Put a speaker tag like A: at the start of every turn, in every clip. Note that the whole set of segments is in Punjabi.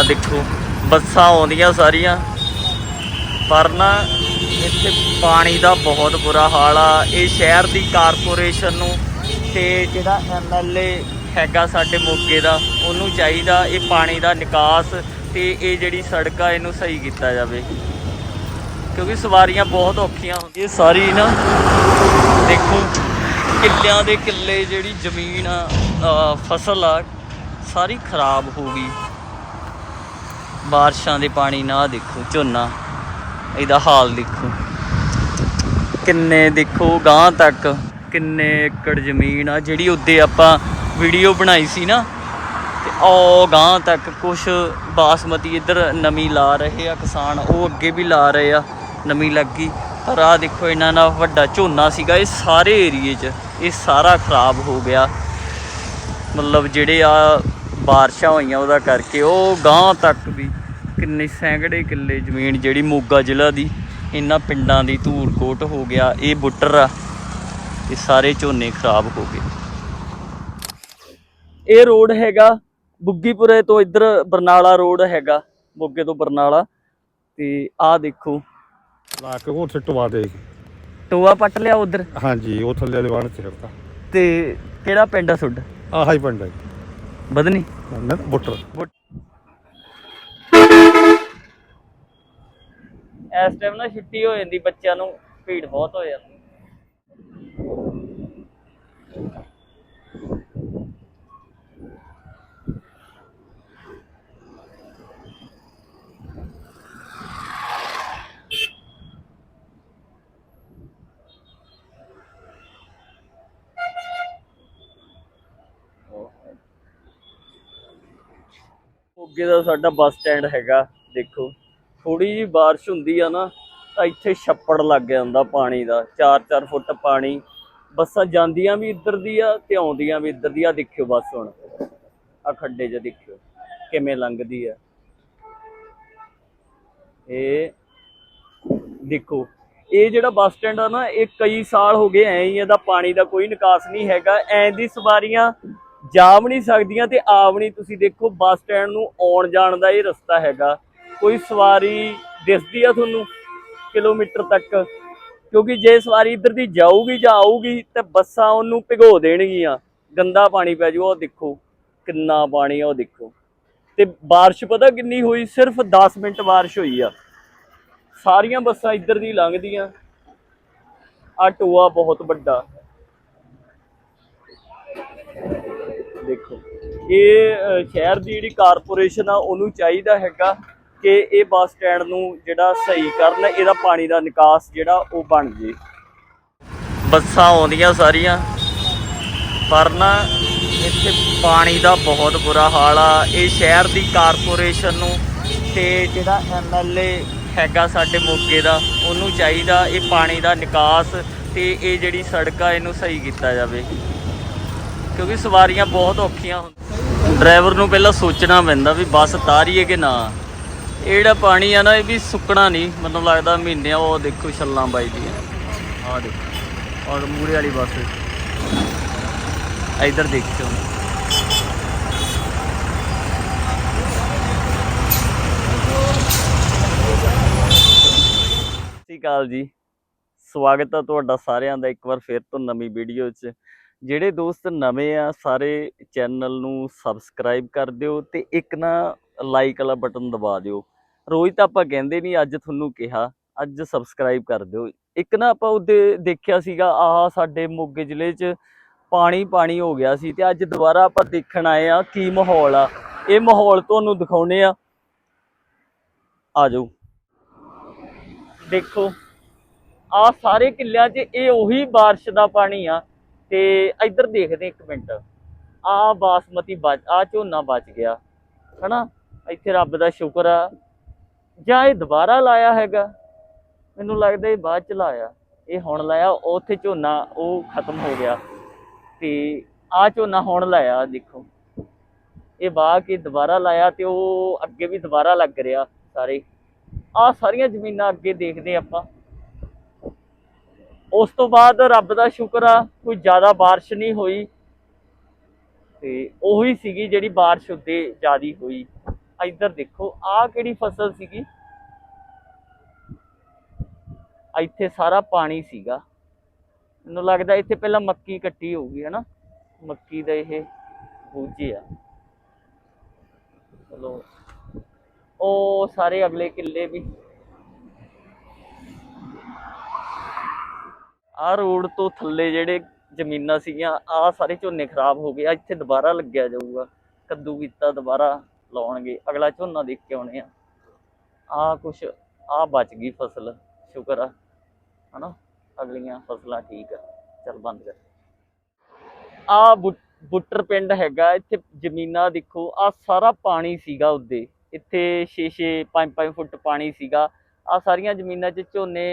A: ਆ ਦੇਖੋ, ਬੱਸਾਂ ਆਉਂਦੀਆਂ ਸਾਰੀਆਂ। ਪਰ ਨਾ, ਇੱਥੇ ਪਾਣੀ ਦਾ ਬਹੁਤ ਬੁਰਾ ਹਾਲ ਆ। ਇਹ ਸ਼ਹਿਰ ਦੀ ਕਾਰਪੋਰੇਸ਼ਨ ਨੂੰ ਤੇ ਜਿਹੜਾ ਐਮਐਲਏ ਹੈਗਾ ਸਾਡੇ ਮੋਗੇ ਦਾ, ਉਹਨੂੰ ਚਾਹੀਦਾ ਇਹ ਪਾਣੀ ਦਾ ਨਿਕਾਸ ਤੇ ਇਹ ਜਿਹੜੀ ਸੜਕ ਆ, ਇਹਨੂੰ ਸਹੀ ਕੀਤਾ ਜਾਵੇ। ਕਿਉਂਕਿ ਸਵਾਰੀਆਂ ਬਹੁਤ ਔਖੀਆਂ ਹੁੰਦੀਆਂ। ਇਹ ਸਾਰੀ ਨਾ, ਦੇਖੋ, ਕਿੱਲਿਆਂ ਦੇ ਕਿੱਲੇ ਜਿਹੜੀ ਜ਼ਮੀਨ ਆ ਫਸਲ ਆ, ਸਾਰੀ ਖਰਾਬ ਹੋ ਗਈ। ਬਾਰਿਸ਼ਾਂ ਦੇ ਪਾਣੀ ਨਾ ਦੇਖੋ, ਝੋਨਾ। ਇਹਦਾ ਹਾਲ ਦੇਖੋ। ਕਿੰਨੇ ਦੇਖੋ ਗਾਂ ਤੱਕ, ਕਿੰਨੇ ਏਕੜ ਜ਼ਮੀਨ ਆ, ਜਿਹੜੀ ਉੱਤੇ ਆਪਾਂ ਵੀਡੀਓ ਬਣਾਈ ਸੀ ਨਾ। ਤੇ ਉਹ ਗਾਂ ਤੱਕ ਕੁਛ ਬਾਸਮਤੀ ਇੱਧਰ ਨਮੀ ਲਾ ਰਹੇ ਆ, ਕਿਸਾਨ ਉਹ ਅੱਗੇ ਵੀ ਲਾ ਰਹੇ ਆ, ਨਵੀਂ ਲੱਗੀ। ਪਰ ਆ ਦੇਖੋ, ਇਹਨਾਂ ਦਾ ਵੱਡਾ ਝੋਨਾ ਸੀਗਾ, ਇਹ ਸਾਰੇ ਏਰੀਏ 'ਚ, ਇਹ ਸਾਰਾ ਖਰਾਬ ਹੋ ਗਿਆ। ਮਤਲਬ ਜਿਹੜੇ ਆ ਬਾਰਿਸ਼ਾਂ ਹੋਈਆਂ ਉਹਦਾ ਕਰਕੇ, ਉਹ ਗਾਂ ਤੱਕ ਵੀ ਕਿੰਨੇ ਸੈਂਕੜੇ ਕਿੱਲੇ ਜ਼ਮੀਨ ਜਿਹੜੀ ਮੋਗਾ ਜ਼ਿਲ੍ਹਾ ਦੀ ਇਹਨਾਂ ਪਿੰਡਾਂ ਦੀ ਧੂਰਕੋਟ ਹੋ ਗਿਆ ਇਹ ਬੁੱਟਰ ਆ ਇਹ ਸਾਰੇ ਝੋਨੇ ਖਰਾਬ ਹੋ ਗਏ। ਇਹ ਰੋਡ ਹੈਗਾ ਬੁੱਗੀਪੁਰੇ ਤੋਂ ਇੱਧਰ ਬਰਨਾਲਾ ਰੋਡ ਹੈਗਾ ਮੋਗੇ ਤੋਂ ਬਰਨਾਲਾ ਤੇ ਆਹ ਦੇਖੋ।
B: ਲਾ ਕੇ ਉਹ ਟਵਾ ਦੇ।
A: ਟੋਆ ਪੱਟ ਲਿਆ ਉਧਰ?
B: ਹਾਂਜੀ ਉਹ ਥੱਲੇ ਵਾਲੇ ਵਾਣ ਤੇ ਰੱਖਤਾ।
A: ਤੇ ਕਿਹੜਾ ਪਿੰਡ ਆ ਤੁਹਾਡਾ?
B: ਆਹ ਹੀ ਪਿੰਡ ਹੈ
A: ਬਦਨੀ
B: ਬੁੱਟਰ।
A: ਇਸ ਟਾਈਮ ਨਾ ਛੁੱਟੀ ਹੋ ਜਾਂਦੀ, ਬੱਚਿਆਂ ਨੂੰ ਭੀੜ ਬਹੁਤ ਹੋ ਜਾਂਦੀ। ਮੋਗੇ ਦਾ ਸਾਡਾ ਬੱਸ ਸਟੈਂਡ ਹੈਗਾ, ਦੇਖੋ। ਥੋੜੀ ਜੀ ਬਾਰਿਸ਼ ਹੁੰਦੀ ਆ ਨਾ, ਤਾਂ ਇੱਥੇ ਛੱਪੜ ਲੱਗ ਜਾਂਦਾ ਪਾਣੀ ਦਾ 4-4 ਫੁੱਟ ਪਾਣੀ। ਬੱਸਾਂ ਜਾਂਦੀਆਂ ਵੀ ਇੱਧਰ ਦੀ ਆ ਤੇ ਆਉਂਦੀਆਂ ਵੀ ਇੱਧਰ ਦੀ। ਆ ਦੇਖਿਓ ਬੱਸ ਹੁਣ। ਆ ਖੱਡੇ 'ਚ ਦੇਖਿਓ, ਕਿਵੇਂ ਲੰਘਦੀ ਆ। ਇਹ ਦੇਖੋ, ਇਹ ਜਿਹੜਾ ਬੱਸ ਸਟੈਂਡ ਆ ਨਾ, ਇਹ ਕਈ ਸਾਲ ਹੋ ਗਏ ਐਂ ਹੀ ਇਹਦਾ ਪਾਣੀ ਦਾ ਕੋਈ ਨਿਕਾਸ ਨਹੀਂ ਹੈਗਾ। ਐਂ ਦੀ ਸਵਾਰੀਆਂ ਜਾ ਵੀ ਨਹੀਂ ਸਕਦੀਆਂ ਤੇ ਆ ਵੀ ਨਹੀਂ। ਤੁਸੀਂ ਦੇਖੋ ਬੱਸ ਸਟੈਂਡ ਨੂੰ ਆਉਣ ਜਾਣ ਦਾ ਇਹ ਰਸਤਾ ਹੈਗਾ। ਕੋਈ ਸਵਾਰੀ ਦਿਸਦੀ ਆ ਤੁਹਾਨੂੰ ਕਿਲੋਮੀਟਰ ਤੱਕ? ਕਿਉਂਕਿ ਜੇ ਸਵਾਰੀ ਇੱਧਰ ਦੀ ਜਾਊਗੀ ਜਾਂ ਆਊਗੀ ਤੇ ਬੱਸਾਂ ਉਹਨੂੰ ਭਿਗੋ ਦੇਣਗੀਆਂ। ਗੰਦਾ ਪਾਣੀ ਪੈ ਜਾਊਗਾ ਉਹ ਦੇਖੋ, ਕਿੰਨਾ ਪਾਣੀ ਆ ਉਹ ਦੇਖੋ। ਤੇ ਬਾਰਿਸ਼ ਪਤਾ ਕਿੰਨੀ ਹੋਈ? ਸਿਰਫ 10 ਮਿੰਟ ਬਾਰਿਸ਼ ਹੋਈ ਆ। ਸਾਰੀਆਂ ਬੱਸਾਂ ਇੱਧਰ ਦੀ ਲੰਘਦੀਆਂ। ਆ ਟੋਆ ਬਹੁਤ ਵੱਡਾ। ਦੇਖੋ, ਇਹ ਸ਼ਹਿਰ ਦੀ ਜਿਹੜੀ ਕਾਰਪੋਰੇਸ਼ਨ ਆ, ਉਹਨੂੰ ਚਾਹੀਦਾ ਹੈਗਾ ਕਿ ਇਹ ਬੱਸ ਸਟੈਂਡ ਨੂੰ ਜਿਹੜਾ ਸਹੀ ਕਰਨ, ਇਹਦਾ ਪਾਣੀ ਦਾ ਨਿਕਾਸ ਜਿਹੜਾ ਉਹ ਬਣ ਜੇ। ਬੱਸਾਂ ਆਉਂਦੀਆਂ ਸਾਰੀਆਂ, ਪਰ ਨਾ ਇੱਥੇ ਪਾਣੀ ਦਾ ਬਹੁਤ ਬੁਰਾ ਹਾਲ ਆ। ਇਹ ਸ਼ਹਿਰ ਦੀ ਕਾਰਪੋਰੇਸ਼ਨ ਨੂੰ ਤੇ ਜਿਹੜਾ ਐਮਐਲਏ ਹੈਗਾ ਸਾਡੇ ਮੋਗੇ ਦਾ, ਉਹਨੂੰ ਚਾਹੀਦਾ ਇਹ ਪਾਣੀ ਦਾ ਨਿਕਾਸ ਤੇ ਇਹ ਜਿਹੜੀ ਸੜਕ ਆ, ਇਹਨੂੰ ਸਹੀ ਕੀਤਾ ਜਾਵੇ। ਕਿਉਂਕਿ ਸਵਾਰੀਆਂ ਬਹੁਤ ਔਖੀਆਂ ਹੁੰਦੀਆਂ। ਡਰਾਈਵਰ ਨੂੰ ਪਹਿਲਾਂ ਸੋਚਣਾ ਪੈਂਦਾ ਵੀ ਬੱਸ ਤਾਰੀਏ ਕਿ ਨਾ। ਇਹ ਜਿਹੜਾ ਪਾਣੀ ਆ ਨਾ, ਇਹ ਵੀ ਸੁੱਕਣਾ ਨਹੀਂ। ਮੈਨੂੰ ਲੱਗਦਾ ਮਹੀਨਿਆਂ ਉਹ ਦੇਖੋ ਛੱਲਾਂ ਵੱਜਦੀਆਂ ਆਹ ਦੇਖੋ ਔਰ ਮੂਰੇ ਵਾਲੀ ਬੱਸ। ਇਧਰ ਦੇਖਿਓ। ਸਤਿ ਸ਼੍ਰੀ ਅਕਾਲ ਜੀ। ਸਵਾਗਤ ਹੈ ਤੁਹਾਡਾ ਸਾਰਿਆਂ ਦਾ ਇੱਕ ਵਾਰ ਫਿਰ ਤੋਂ ਨਵੀਂ ਵੀਡੀਓ 'ਚ। ਜਿਹੜੇ ਦੋਸਤ ਨਵੇਂ ਆ, ਸਾਰੇ ਚੈਨਲ ਨੂੰ ਸਬਸਕ੍ਰਾਈਬ ਕਰ ਦਿਓ ਤੇ ਇੱਕ ਨਾ ਲਾਈਕ ਵਾਲਾ ਬਟਨ ਦਬਾ ਦਿਓ ਰੋਜ਼ ਤਾਂ ਆਪਾਂ ਕਹਿੰਦੇ ਨਹੀਂ ਅੱਜ ਤੁਹਾਨੂੰ ਕਿਹਾ ਅੱਜ ਸਬਸਕ੍ਰਾਈਬ ਕਰ ਦਿਓ ਇੱਕ ਨਾ ਆਪਾਂ ਉਹਦੇ ਦੇਖਿਆ ਸੀਗਾ ਆਹ ਸਾਡੇ ਮੋਗੇ ਜ਼ਿਲ੍ਹੇ 'ਚ ਪਾਣੀ ਪਾਣੀ ਹੋ ਗਿਆ ਸੀ ਤੇ ਅੱਜ ਦੁਬਾਰਾ ਆਪਾਂ ਦੇਖਣ ਆਏ ਆ ਕੀ ਮਾਹੌਲ ਆ ਇਹ ਮਾਹੌਲ ਤੁਹਾਨੂੰ ਦਿਖਾਉਨੇ ਆ ਆ ਜਾਓ ਦੇਖੋ ਆ ਸਾਰੇ ਕਿੱਲਿਆਂ 'ਚ ਇਹ ਉਹੀ بارش ਦਾ ਪਾਣੀ ਆ ਤੇ ਇੱਧਰ ਦੇਖਦੇ ਇੱਕ ਮਿੰਟ ਆ ਬਾਸਮਤੀ ਬਚ ਆ ਝੋਨਾ ਬਚ ਗਿਆ ਹਨਾ ਇੱਥੇ ਰੱਬ ਦਾ ਸ਼ੁਕਰ ਆ। ਜਾਂ ਇਹ ਦੁਬਾਰਾ ਲਾਇਆ ਹੈਗਾ? ਮੈਨੂੰ ਲੱਗਦਾ ਇਹ ਬਾਅਦ ਚ ਲਾਇਆ। ਇਹ ਹੁਣ ਲਾਇਆ ਉੱਥੇ ਝੋਨਾ, ਉਹ ਖਤਮ ਹੋ ਗਿਆ। ਤੇ ਆ ਝੋਨਾ ਹੁਣ ਲਾਇਆ, ਦੇਖੋ। ਇਹ ਵਾਹ ਕੇ ਦੁਬਾਰਾ ਲਾਇਆ ਤੇ ਉਹ ਅੱਗੇ ਵੀ ਦੁਬਾਰਾ ਲੱਗ ਰਿਹਾ ਸਾਰੇ। ਆ ਸਾਰੀਆਂ ਜ਼ਮੀਨਾਂ ਅੱਗੇ ਦੇਖਦੇ ਆਪਾਂ। ਉਸ ਤੋਂ ਬਾਅਦ ਰੱਬ ਦਾ ਸ਼ੁਕਰ ਆ, ਕੋਈ ਜ਼ਿਆਦਾ ਬਾਰਿਸ਼ ਨਹੀਂ ਹੋਈ। ਤੇ ਉਹੀ ਸੀਗੀ ਜਿਹੜੀ ਬਾਰਿਸ਼ ਉੱਤੇ ਜ਼ਿਆਦੀ ਹੋਈ। ਇੱਧਰ ਦੇਖੋ, ਆਹ ਕਿਹੜੀ ਫਸਲ ਸੀਗੀ? ਇੱਥੇ ਸਾਰਾ ਪਾਣੀ ਸੀਗਾ। ਮੈਨੂੰ ਲੱਗਦਾ ਇੱਥੇ ਪਹਿਲਾਂ ਮੱਕੀ ਕੱਟੀ ਹੋਊਗੀ, ਹਨਾ? ਮੱਕੀ ਦਾ ਇਹ ਬੂਝੇ ਆ। ਚਲੋ, ਉਹ ਸਾਰੇ ਅਗਲੇ ਕਿੱਲੇ ਵੀ। ਆਹ ਰੋਡ ਤੋਂ ਥੱਲੇ ਜਿਹੜੇ ਜ਼ਮੀਨਾਂ ਸੀਗੀਆਂ, ਆਹ ਸਾਰੇ ਝੋਨੇ ਖਰਾਬ ਹੋ ਗਏ। ਆ ਇੱਥੇ ਦੁਬਾਰਾ ਲੱਗਿਆ ਜਾਊਗਾ। ਕੱਦੂ ਕੀਤਾ ਦੁਬਾਰਾ। ਲਾਉਣਗੇ, ਅਗਲਾ ਝੋਨਾ ਦੇਖ ਕੇ ਆਉਣੇ ਆ। ਆਹ ਕੁਛ, ਆਹ ਬਚ ਗਈ ਫਸਲ, ਸ਼ੁਕਰ ਆ। ਹਨਾ? ਅਗਲੀਆਂ ਫਸਲਾਂ ਠੀਕ ਆ। ਚੱਲ ਬੰਦ ਕਰ। ਆ ਬੁੱਟਰ ਪਿੰਡ ਹੈਗਾ, ਇੱਥੇ ਜ਼ਮੀਨਾਂ ਦੇਖੋ ਆ ਸਾਰਾ ਪਾਣੀ ਸੀਗਾ ਉੱਦੇ। ਇੱਥੇ 6-6 5-5 ਫੁੱਟ ਪਾਣੀ ਸੀਗਾ। ਆ ਸਾਰੀਆਂ ਜ਼ਮੀਨਾਂ 'ਚ ਝੋਨੇ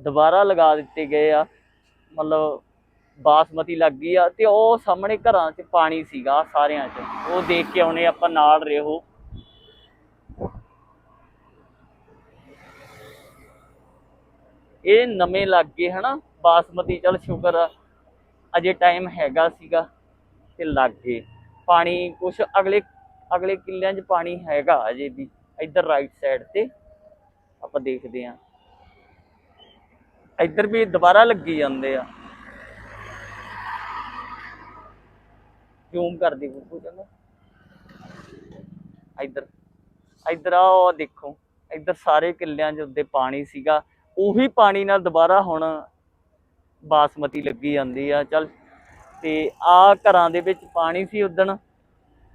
A: ਦੁਬਾਰਾ ਲਗਾ ਦਿੱਤੇ ਗਏ ਆ। ਮਤਲਬ ਬਾਸਮਤੀ ਲੱਗ ਗਈ ਆ ਤੇ ਉਹ ਸਾਹਮਣੇ ਘਰਾਂ 'ਚ ਪਾਣੀ ਸੀਗਾ ਸਾਰਿਆਂ 'ਚ। ਉਹ ਦੇਖ ਕੇ ਆਉਣੇ ਆਪਾਂ ਨਾਲ ਰਹੋ। ਇਹ ਨਵੇਂ ਲੱਗ ਗਏ ਹਨਾ, ਬਾਸਮਤੀ, ਚਲ ਸ਼ੁਕਰ ਆ ਅਜੇ ਟਾਈਮ ਹੈਗਾ ਸੀਗਾ ਤੇ ਲੱਗ ਗਏ। ਪਾਣੀ ਕੁਛ ਅਗਲੇ ਅਗਲੇ ਕਿੱਲਿਆਂ 'ਚ ਪਾਣੀ ਹੈਗਾ ਅਜੇ ਵੀ, ਇੱਧਰ ਰਾਈਟ ਸਾਈਡ ਤੇ ਆਪਾਂ ਦੇਖਦੇ ਆਂ। ਇੱਧਰ ਵੀ ਦੁਬਾਰਾ ਲੱਗੀ ਜਾਂਦੇ ਆ। ਜ਼ੂਮ ਕਰ ਦੇ ਚੰਗਾ ਇੱਧਰ ਇੱਧਰ ਆ ਦੇਖੋ, ਇੱਧਰ ਸਾਰੇ ਕਿੱਲਿਆਂ 'ਚ ਉੱਤੇ ਪਾਣੀ ਸੀਗਾ। ਉਹੀ ਪਾਣੀ ਨਾਲ ਦੁਬਾਰਾ ਹੁਣ ਬਾਸਮਤੀ ਲੱਗੀ ਜਾਂਦੀ ਆ, ਚਲ। ਤੇ ਆ ਘਰਾਂ ਦੇ ਵਿੱਚ ਪਾਣੀ ਸੀ ਉਦਣ,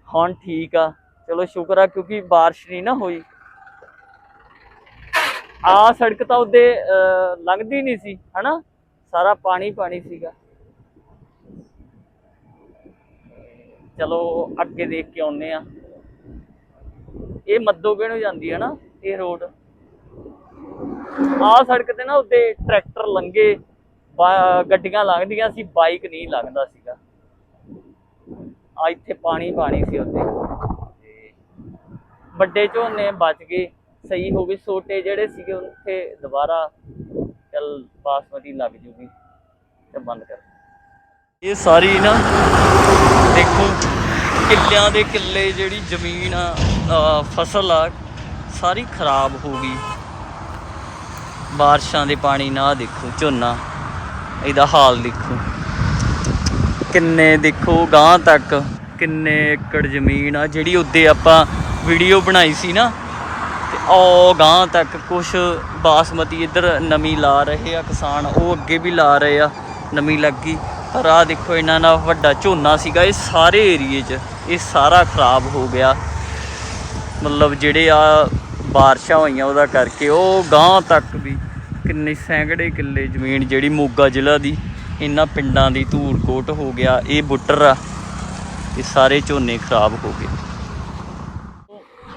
A: ਹੁਣ ਠੀਕ ਆ। ਚਲੋ ਸ਼ੁਕਰ ਆ, ਕਿਉਂਕਿ ਬਾਰਿਸ਼ ਨਹੀਂ ਨਾ ਹੋਈ। ਆ ਸੜਕ ਤਾਂ ਉਹਦੇ ਲੰਘਦੀ ਨਹੀਂ ਸੀ, ਹਨਾ? ਸਾਰਾ ਪਾਣੀ ਪਾਣੀ ਸੀਗਾ। ਚਲੋ ਅੱਗੇ ਦੇਖ ਕੇ ਆਉਨੇ ਆ ਇਹ ਮੱਦੋਗੇ ਨੂੰ ਜਾਂਦੀ ਹੈ ਨਾ, ਇਹ ਰੋਡ ਆ ਸੜਕ ਤੇ ਨਾ ਉੱਤੇ ਟਰੈਕਟਰ ਲੰਘੇ ਗੱਡੀਆਂ ਲੰਘਦੀਆਂ ਸੀ ਬਾਈਕ ਨਹੀਂ ਲੰਘਦਾ ਸੀਗਾ। ਆ ਇੱਥੇ ਪਾਣੀ ਪਾਣੀ ਸੀ ਉੱਤੇ ਤੇ ਵੱਡੇ ਝੋਨੇ ਬਚ ਗਏ, ਸਹੀ ਹੋ ਗਏ। ਛੋਟੇ ਜਿਹੜੇ ਸੀਗੇ, ਉੱਥੇ ਦੁਬਾਰਾ ਚੱਲ ਬਾਸਮਤੀ ਲੱਗ ਜੂਗੀ। ਤੇ ਬੰਦ ਕਰ ਇਹ ਸਾਰੀ ਨਾ ਦੇਖੋ, ਕਿੱਲਿਆਂ ਦੇ ਕਿੱਲੇ ਜਿਹੜੀ ਜ਼ਮੀਨ ਆ ਫਸਲ ਆ, ਸਾਰੀ ਖਰਾਬ ਹੋ ਗਈ। ਬਾਰਿਸ਼ਾਂ ਦੇ ਪਾਣੀ ਨਾ ਦੇਖੋ, ਝੋਨਾ। ਇਹਦਾ ਹਾਲ ਦੇਖੋ। ਕਿੰਨੇ ਦੇਖੋ ਗਾਂ ਤੱਕ, ਕਿੰਨੇ ਏਕੜ ਜ਼ਮੀਨ ਆ, ਜਿਹੜੀ ਉੱਤੇ ਆਪਾਂ ਵੀਡੀਓ ਬਣਾਈ ਸੀ ਨਾ। ਤੇ ਉਹ ਗਾਂ ਤੱਕ ਕੁਛ ਬਾਸਮਤੀ ਇੱਧਰ ਨਮੀ ਲਾ ਰਹੇ ਆ ਕਿਸਾਨ, ਉਹ ਅੱਗੇ ਵੀ ਲਾ ਰਹੇ ਆ, ਨਵੀਂ ਲੱਗੀ। ਪਰ ਆ ਦੇਖੋ, ਇਹਨਾਂ ਦਾ ਵੱਡਾ ਝੋਨਾ ਸੀਗਾ। ਇਹ ਸਾਰੇ ਏਰੀਏ 'ਚ ਇਹ ਸਾਰਾ ਖਰਾਬ ਹੋ ਗਿਆ। ਮਤਲਬ ਜਿਹੜੇ ਆ ਬਾਰਿਸ਼ਾਂ ਹੋਈਆਂ ਉਹਦਾ ਕਰਕੇ, ਉਹ ਗਾਂ ਤੱਕ ਵੀ ਕਿੰਨੇ ਸੈਂਕੜੇ ਕਿੱਲੇ ਜ਼ਮੀਨ ਜਿਹੜੀ ਮੋਗਾ ਜ਼ਿਲ੍ਹਾ ਦੀ, ਇਹਨਾਂ ਪਿੰਡਾਂ ਦੀ ਧੂਰਕੋਟ ਹੋ ਗਿਆ। ਇਹ ਬੁੱਟਰ ਆ, ਇਹ ਸਾਰੇ ਝੋਨੇ ਖਰਾਬ ਹੋ ਗਏ।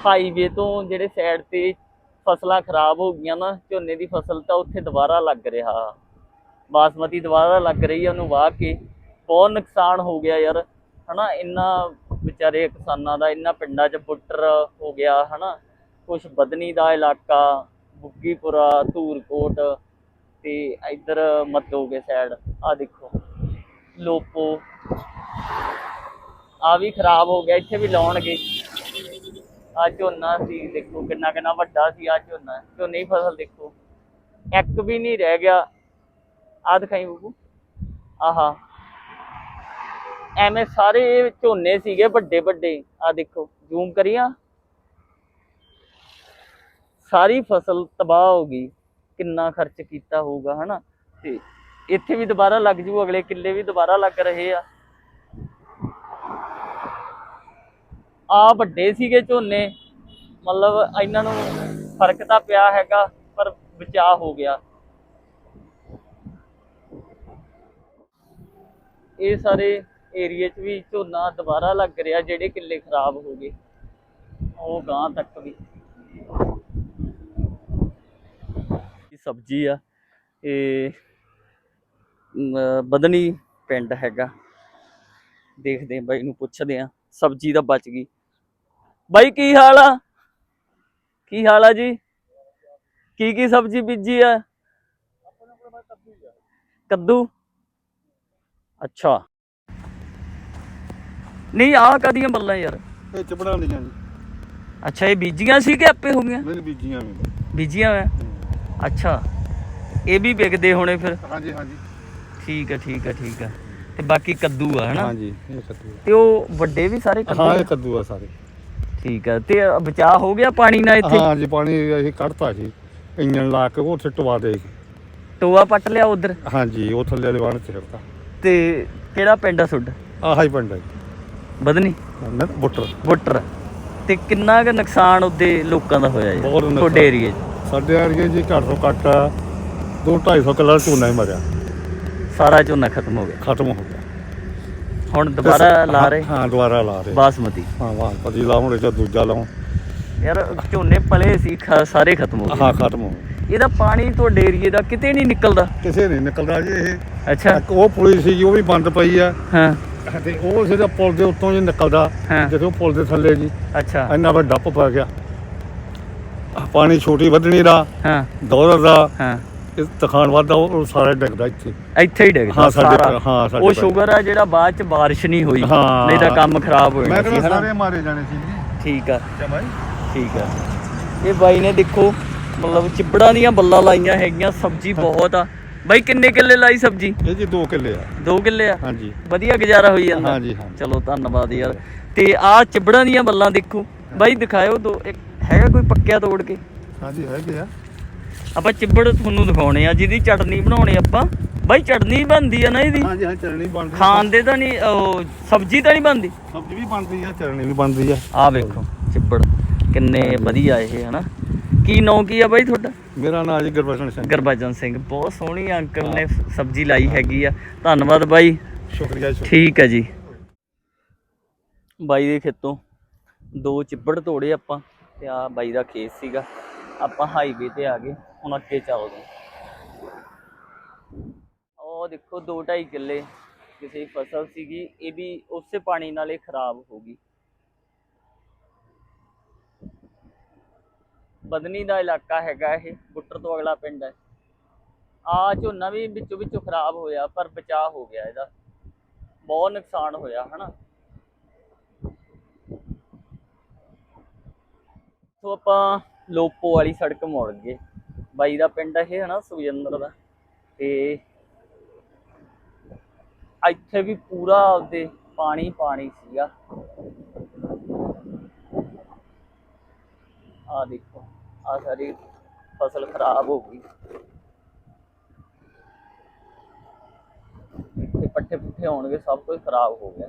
A: ਹਾਈਵੇ ਤੋਂ ਜਿਹੜੇ ਸਾਈਡ ਤੇ ਫਸਲਾਂ ਖਰਾਬ ਹੋ ਗਈਆਂ ਨਾ, ਝੋਨੇ ਦੀ ਫਸਲ ਤਾਂ ਉੱਥੇ ਦੁਬਾਰਾ ਲੱਗ ਰਿਹਾ। ਬਾਸਮਤੀ ਦੁਬਾਰਾ ਲੱਗ ਰਹੀ ਆ ਉਹਨੂੰ ਵਾਹ ਕੇ। ਬਹੁਤ ਨੁਕਸਾਨ ਹੋ ਗਿਆ ਯਾਰ। ਹਨਾ, ਇੰਨਾ ਵਿਚਾਰੇ ਕਿਸਾਨਾਂ ਦਾ, ਇੰਨਾ ਪਿੰਡਾਂ 'ਚ ਬੁੱਟਰ ਹੋ ਗਿਆ, ਹਨਾ। ਕੁਛ ਬਦਨੀ ਦਾ ਇਲਾਕਾ, ਬੁੱਗੀਪੁਰਾ, ਧੂਰਕੋਟ ਤੇ ਇੱਧਰ ਮੱਦੋਗੇ ਸਾਈਡ ਆ ਦੇਖੋ, ਲੋਪੋ। ਆ ਵੀ ਖਰਾਬ ਹੋ ਗਿਆ, ਇੱਥੇ ਵੀ ਲਾਉਣਗੇ। ਆ ਝੋਨਾ ਸੀ, ਦੇਖੋ ਕਿੰਨਾ ਕਿੰਨਾ ਵੱਡਾ ਸੀ ਆ ਝੋਨਾ। ਝੋਨੇ ਦੀ ਫਸਲ ਦੇਖੋ। ਇੱਕ ਵੀ ਨਹੀਂ ਰਹਿ ਗਿਆ। ਆ ਦਿਖਾਈ ਬੂਬੂ। ਆਹਾ। ਐਵੇਂ ਸਾਰੇ ਝੋਨੇ ਸੀਗੇ ਵੱਡੇ ਵੱਡੇ ਆ ਦੇਖੋ, ਜ਼ੂਮ ਕਰੀਆਂ। ਸਾਰੀ ਫਸਲ ਤਬਾਹ ਹੋ ਗਈ। ਕਿੰਨਾ ਖਰਚ ਕੀਤਾ ਹੋਊਗਾ, ਹਨਾ? ਤੇ ਇੱਥੇ ਵੀ ਦੁਬਾਰਾ ਲੱਗ ਜੂ, ਅਗਲੇ ਕਿੱਲੇ ਵੀ ਦੁਬਾਰਾ ਲੱਗ ਰਹੇ ਆ। ਆ ਵੱਡੇ ਸੀਗੇ ਝੋਨੇ। ਮਤਲਬ ਇਹਨਾਂ ਨੂੰ ਫ਼ਰਕ ਤਾਂ ਪਿਆ ਹੈਗਾ, ਪਰ ਬਚਾਅ ਹੋ ਗਿਆ। ਇਹ ਸਾਰੇ ਏਰੀਏ 'ਚ ਵੀ ਝੋਨਾ ਦੁਬਾਰਾ ਲੱਗ ਰਿਹਾ ਜਿਹੜੇ ਕਿੱਲੇ ਖਰਾਬ ਹੋ ਗਏ। ਉਹ ਗਾਂ ਤੱਕ ਵੀ। ਇਹ ਸਬਜ਼ੀ ਆ ਇਹ ਬਦਨੀ ਪਿੰਡ ਹੈਗਾ। ਦੇਖਦੇ ਆ ਬਾਈ ਨੂੰ ਪੁੱਛਦੇ ਆ ਸਬਜ਼ੀ ਤਾਂ ਬਚ ਗਈ। ਬਾਈ ਕੀ ਹਾਲ ਆ? ਕੀ ਹਾਲ ਆ ਜੀ? ਕੀ ਕੀ ਸਬਜ਼ੀ ਬੀਜੀ ਆ। ਕੱਦੂ? ਅੱਛਾ। ਨਹੀਂ ਆਹ ਕਦੀਆਂ ਬੱਲਾਂ ਯਾਰ?
B: ਇਹ ਚ ਬਣਾਉਂਦੀਆਂ ਜੀ।
A: ਅੱਛਾ ਇਹ ਬੀਜੀਆਂ ਸੀ ਕਿ ਆਪੇ ਹੋ ਗਈਆਂ?
B: ਨਹੀਂ ਬੀਜੀਆਂ ਵੀ।
A: ਬੀਜੀਆਂ ਹੋਇਆ ਅੱਛਾ ਇਹ ਵੀ ਵਿਕਦੇ ਹੋਣੇ ਫਿਰ?
B: ਹਾਂਜੀ ਹਾਂਜੀ।
A: ਠੀਕ ਹੈ ਠੀਕ ਹੈ ਠੀਕ ਹੈ ਤੇ ਬਾਕੀ ਕੱਦੂ ਆ ਹਨਾ?
B: ਹਾਂਜੀ ਇਹ ਕੱਦੂ
A: ਤੇ ਉਹ ਵੱਡੇ ਵੀ ਸਾਰੇ ਕੱਦੂ
B: ਹਾਂ
A: ਆ?
B: ਇਹ ਕੱਦੂ ਆ ਸਾਰੇ।
A: ਠੀਕ ਹੈ ਤੇ ਬਚਾਅ ਹੋ ਗਿਆ ਪਾਣੀ ਨਾਲ ਇੱਥੇ?
B: ਹਾਂ ਜੀ ਪਾਣੀ ਅਸੀਂ ਕੱਢਤਾ ਜੀ। ਇੰਜਣ ਲਾ ਕੇ ਉੱਥੇ ਟਵਾ ਦੇ ਕੇ।
A: ਟੋਆ ਪੱਟ ਲਿਆ ਉਧਰ?
B: ਹਾਂਜੀ ਉਹ ਥੱਲੇ ਲਿਵਾਣ ਚ ਰੱਖਤਾ
A: ਤੇ ਕਿਹੜਾ ਪਿੰਡ ਆ ਤੁਹਾਡਾ?
B: ਆਹ ਹੀ ਪਿੰਡ ਹੈ
A: ਬਦਨੀ
B: ਨਾ ਬੁੱਟਰ
A: ਬੁੱਟਰ ਤੇ ਕਿੰਨਾ ਕੁ ਨੁਕਸਾਨ ਉਹਦੇ ਲੋਕਾਂ ਦਾ ਹੋਇਆ ਜੀ?
B: ਬਹੁਤ ਨੁਕਸਾਨ।
A: ਤੁਹਾਡੇ ਏਰੀਏ 'ਚ?
B: ਸਾਡੇ ਵਰਗੇ ਜੀ ਘੱਟ ਤੋਂ ਘੱਟ 2 250 ਕਿੱਲਾ ਝੋਨਾ ਹੀ ਮਰਿਆ।
A: ਸਾਰਾ ਝੋਨਾ ਖਤਮ ਹੋ ਗਿਆ।
B: ਖਤਮ ਹੋ ਗਿਆ।
A: ਹੁਣ ਦੁਬਾਰਾ ਲਾ ਰਹੇ?
B: ਹਾਂ ਦੁਬਾਰਾ ਲਾ ਰਹੇ।
A: ਬਾਸਮਤੀ।
B: ਹਾਂ ਵਾਹ ਪਤੀ ਲਾਉਣ ਜਾਂ ਦੂਜਾ ਲਾਉਂ
A: ਯਾਰ ਝੋਨੇ ਪਲੇ ਸੀ ਖ- ਸਾਰੇ ਖਤਮ ਹੋ ਗਏ।
B: ਹਾਂ ਖਤਮ ਹੋ ਗਿਆ।
A: ਇਹਦਾ ਪਾਣੀ ਤੁਹਾਡੇ ਏਰੀਏ ਦਾ ਕਿਤੇ ਨਹੀਂ ਨਿਕਲਦਾ?
B: ਕਿਸੇ ਨਹੀਂ ਨਿਕਲਦਾ ਜੀ ਇਹ।
A: ਅੱਛਾ।
B: ਇੱਕ ਉਹ ਪੁਲੀ ਸੀ ਜੀ ਉਹ ਵੀ ਬੰਦ ਪਈ ਆ।
A: ਹਾਂ।
B: ਤੇ ਉਹ ਸਿੱਧਾ ਪੁਲ ਦੇ ਉੱਤੋਂ ਜੀ ਨਿਕਲਦਾ।
A: ਹਾਂ।
B: ਜਦੋਂ ਉਹ ਪੁਲ ਦੇ ਥੱਲੇ ਜੀ।
A: ਅੱਛਾ।
B: ਇੰਨਾ ਵੱਡਾ ਡੱਪ ਪੈ ਗਿਆ। ਪਾਣੀ ਛੋਟੀ ਵਧਣੀ ਦਾ
A: ਹਾਂ।
B: ਦੌਰ ਦਾ।
A: ਹਾਂ।
B: ਇਹ ਤਖਾਨ ਵਾਦਾ ਉਹ ਸਾਰਾ ਡਿੱਗਦਾ ਇੱਥੇ।
A: ਇੱਥੇ ਹੀ ਡਿੱਗਦਾ
B: ਹਾਂ, ਸਾਡੇ
A: ਸਾਰਾ।
B: ਹਾਂ, ਸਾਡੇ
A: ਉਹ। ਸ਼ੂਗਰ ਆ ਜਿਹੜਾ ਬਾਅਦ ਚ ਬਾਰਿਸ਼ ਨਹੀਂ ਹੋਈ।
B: ਹਾਂ।
A: ਨਹੀਂ ਤਾਂ ਕੰਮ ਖਰਾਬ ਹੋ ਜਾਣਾ ਸੀ ਹਨਾ?
B: ਸਾਰੇ ਮਾਰੇ ਜਾਣੇ ਸੀ ਜੀ।
A: ਠੀਕ ਆ। ਠੀਕ ਆ। ਇਹ ਬਾਈ ਨੇ ਦੇਖੋ ਮਤਲਬ ਚਿਬੜਾਂ ਦੀਆਂ ਬੱਲਾਂ ਲਾਈਆਂ ਹੈਗੀਆਂ ਸਬਜ਼ੀ ਬਹੁਤ ਆ। ਬਾਈ ਕਿੰਨੇ ਕਿੱਲੇ ਲਾਈ ਸਬਜ਼ੀ?
B: ਇਹ ਜੀ 2 ਕਿੱਲੇ ਆ।
A: 2 ਕਿੱਲੇ ਆ?
B: ਹਾਂਜੀ।
A: ਵਧੀਆ ਗੁਜ਼ਾਰਾ ਹੋਈ ਜਾਂਦਾ।
B: ਹਾਂਜੀ, ਹਾਂਜੀ।
A: ਚਲੋ ਧੰਨਵਾਦ ਯਾਰ। ਤੇ ਆਹ ਚਿਬੜਾਂ ਦੀਆਂ ਬੱਲਾਂ ਦੇਖੋ। ਬਾਈ ਦਿਖਾਇਓ ਦੋ ਇੱਕ ਹੈਗਾ ਕੋਈ ਪੱਕਿਆ ਤੋੜ ਕੇ?
B: ਹਾਂਜੀ ਹੈਗੇ ਆ।
A: ਆਪਾਂ ਚਿਬੜ ਤੁਹਾਨੂੰ ਦਿਖਾਉਣੇ ਆ ਜਿਹਦੀ ਚਟਨੀ ਬਣਾਉਣੀ ਆਪਾਂ। ਬਾਈ ਚਟਨੀ ਬਣਦੀ ਆ ਨਾ ਇਹਦੀ?
B: ਹਾਂਜੀ ਹਾਂ ਚਟਣੀ ਬਣਦੀ
A: ਖਾਣ ਦੇ ਤਾਂ ਨਹੀਂ ਉਹ ਸਬਜ਼ੀ ਤਾਂ ਨਹੀਂ ਬਣਦੀ?
B: ਸਬਜ਼ੀ ਵੀ ਬਣਦੀ ਆ ਚਟਣੀ ਵੀ ਬਣਦੀ ਆ।
A: ਆਹ ਵੇਖੋ ਚਿੱਬੜ ਕਿੰਨੇ ਵਧੀਆ ਇਹ ਹਨਾ? ਕੀ ਨਾਂ ਕੀ ਆ ਬਾਈ ਤੁਹਾਡਾ?
B: ਮੇਰਾ ਨਾਮ ਜੀ ਗੁਰਬਚਨ ਸਿੰਘ।
A: ਗੁਰਬਚਨ ਸਿੰਘ ਬਹੁਤ ਸੋਹਣੀ ਅੰਕਲ ਨੇ ਸਬਜ਼ੀ ਲਾਈ ਹੈਗੀ ਆ। ਧੰਨਵਾਦ ਬਾਈ।
B: ਸ਼ੁਕਰੀਆ
A: ਠੀਕ ਹੈ ਜੀ। ਬਾਈ ਦੇ ਖੇਤੋਂ ਦੋ ਚਿੱਬੜ ਤੋੜੇ ਆਪਾਂ ਤੇ ਆ ਬਾਈ ਦਾ ਖੇਤ ਸੀਗਾ। ਆਪਾਂ ਹਾਈਵੇ ਤੇ ਆ ਗਏ ਹੁਣ ਅੱਗੇ ਚੱਲਦੇ ਉਹ ਦੇਖੋ 2.5 ਕਿੱਲੇ ਕਿਸੇ ਫਸਲ ਸੀਗੀ ਇਹ ਵੀ ਉਸੇ ਪਾਣੀ ਨਾਲ ਹੀ ਖਰਾਬ ਹੋ ਗਈ। ਬਦਨੀ ਦਾ ਇਲਾਕਾ ਹੈਗਾ ਇਹ, ਬੁੱਟਰ ਤੋਂ ਅਗਲਾ ਪਿੰਡ ਹੈ। ਆ ਝੋਨਾ ਵੀ ਵਿੱਚੋਂ ਵਿੱਚੋਂ ਖਰਾਬ ਹੋਇਆ, ਪਰ ਬਚਾਅ ਹੋ ਗਿਆ ਇਹਦਾ। ਬਹੁਤ ਨੁਕਸਾਨ ਹੋਇਆ, ਹਨਾ? ਸੋ ਆਪਾਂ ਲੋਪੋ ਵਾਲੀ ਸੜਕ ਮੁੜ ਗਏ। ਬਾਈ ਦਾ ਪਿੰਡ ਇਹ, ਹਨਾ, ਸੁਖਜਿੰਦਰ ਦਾ। ਤੇ ਇੱਥੇ ਵੀ ਪੂਰਾ ਉਹਦੇ ਪਾਣੀ ਪਾਣੀ ਸੀਗਾ। ਆ ਦੇਖੋ। ਆ ਸਾਰੀ ਫਸਲ ਖਰਾਬ ਹੋ ਗਈ। ਪੱਠੇ ਪੁੱਠੇ ਹੋਣਗੇ ਸਭ ਕੁਝ ਖਰਾਬ ਹੋ ਗਿਆ।